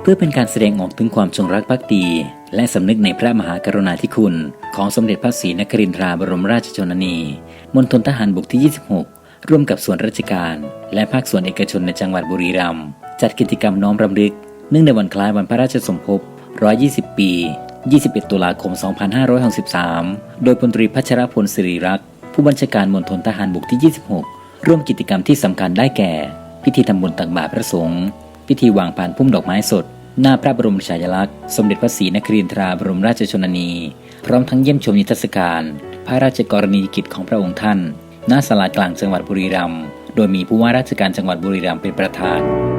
เพื่อเป็นการแสดงออกถึงความจงรักภักดี และสำนึกในพระมหากรุณาธิคุณ ของสมเด็จพระศรีนครินทราบรมราชชนนีมณฑลทหารบกที่ 26 ร่วมกับส่วนราชการ และภาคส่วนเอกชนในจังหวัดบุรีรัมย์จัดกิจกรรมน้อมรำลึก เนื่องในวันคล้ายวันพระราชสมภพ 120 ปี 21 ตุลาคม 2563 โดยพลตรีพัชรพลสิริรักษ์ผู้บัญชาการมณฑลทหารบกที่ 26 ร่วมกิจกรรมที่สำคัญได้แก่ พิธีทำบุญตักบาตรพระสงฆ์พิธีวางพานพุ่มดอกไม้สด หน้าพระบรมฉายาลักษณ์ สมเด็จพระศรีนครินทราบรมราชชนนี พร้อมทั้งเยี่ยมชมนิทรรศการ พระราชกรณียกิจของพระองค์ท่าน ณ ศาลากลางจังหวัดบุรีรัมย์ โดยมีผู้ว่าราชการจังหวัดบุรีรัมย์เป็นประธาน